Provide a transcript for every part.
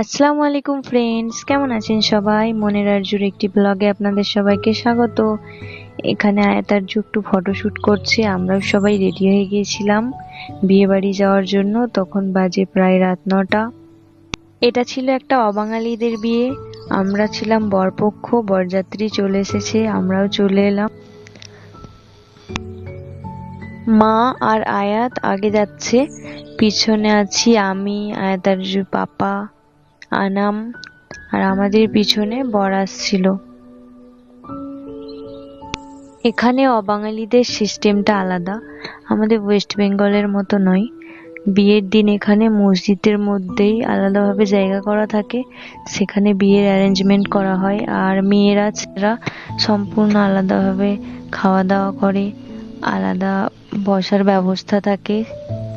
আসসালামু আলাইকুম ফ্রেন্ডস কেমন আছেন সবাই? মনের আরজুর একটি ব্লগে আপনাদের সবাইকে স্বাগত। এখানে আয়াত আরজু একটু ফটোশ্যুট করছে, আমরাও সবাই রেডি হয়ে গিয়েছিলাম বিয়ে বাড়ি যাওয়ার জন্য, তখন বাজে প্রায় রাত নটা। এটা ছিল একটা অবাঙালিদের বিয়ে, আমরা ছিলাম বরপক্ষ, বরযাত্রী চলে এসেছে, আমরাও চলে এলাম। মা আর আয়াত আগে যাচ্ছে, পিছনে আছি আমি আয়াত আরজুর পাপা আনাম আর আমাদের পিছনে বরাস ছিল। এখানে অবাঙালিদের সিস্টেমটা আলাদা। আমাদের ওয়েস্ট বেঙ্গলের মতো নয়। বিয়ের দিন এখানে মসজিদের মধ্যেই আলাদাভাবে জায়গা করা থাকে। সেখানে বিয়ের অ্যারেঞ্জমেন্ট করা হয় আর মেয়েরা ছেলেরা সম্পূর্ণ আলাদাভাবে খাওয়া দাওয়া করে। আলাদা বসার ব্যবস্থা থাকে।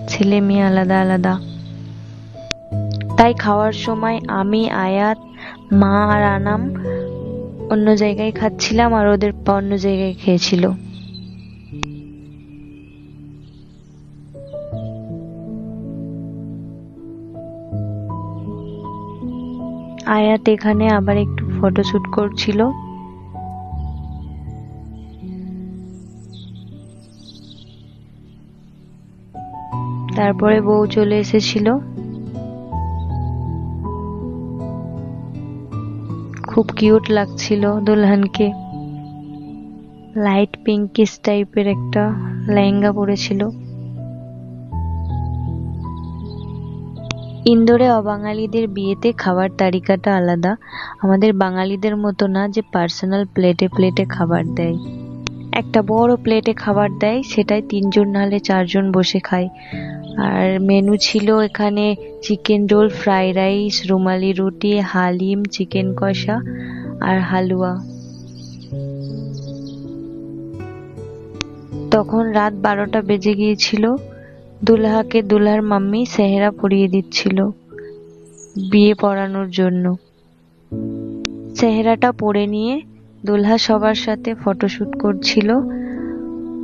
ছেলে মেয়ে আলাদা আলাদা। তাই খাওয়ার সময় আমি, আয়াত, মা আর আনাম অন্য জায়গায় খাচ্ছিলাম আর ওদের অন্য জায়গায় খেয়েছিল। আয়াত এখানে আবার একটু ফটোশুট করছিল। তারপরে বউ চলে এসেছিল। খুব কিউট লাগছিল দুলহানকে। লাইট পিঙ্কিস টাইপের একটা লেহেঙ্গা পরেছিল। ইন্দোরে অবাঙালিদের বিয়েতে খাবার তালিকাটা আলাদা। আমাদের বাঙালিদের মতো না যে পার্সোনাল প্লেটে প্লেটে খাবার দেয়। একটা বড় প্লেটে খাবার দেয়, সেটাই তিনজন নাহলে চারজন বসে খায়। আর মেনু ছিল এখানে chicken roll fry rice, rumali roti, haleem, chicken কষা আর হালুয়া। তখন রাত বারোটা বেজে গিয়েছিল। দুলহাকে দুলহার মাম্মি সেহেরা পরিয়ে দিচ্ছিল বিয়ে পড়ানোর জন্য। সেহেরাটা পরে নিয়ে দুলহা সবার সাথে ফটোশুট করছিল,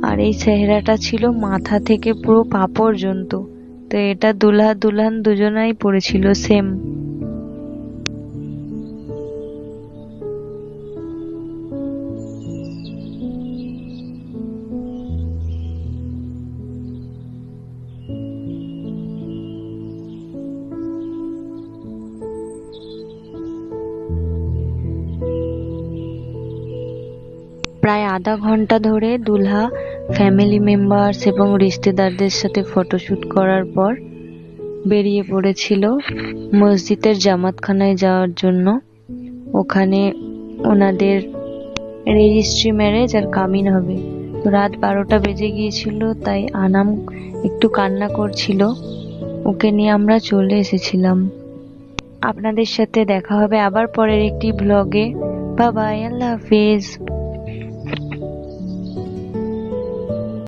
আর এই চেহারাটা ছিল মাথা থেকে পুরো পা পর্যন্ত তো এটা দুলহা, দুলহান দুজনাই পড়েছিল সেম প্রায় আধা ঘণ্টা ধরে দুলহা ফ্যামিলি মেম্বার্স এবং রিশতেদারদের সাথে ফটোশুট করার পর বেরিয়ে পড়েছিল মসজিদের জামাতখানায় যাওয়ার জন্য। ওখানে ওনাদের রেজিস্ট্রি ম্যারেজ আর কামিন হবে। তো রাত বারোটা বেজে গিয়েছিল, তাই আনাম একটু কান্না করছিল। ওকে নিয়ে আমরা চলে এসেছিলাম। আপনাদের সাথে দেখা হবে আবার পরের একটি ব্লগে বাবাই আল্লাহ হাফিজ।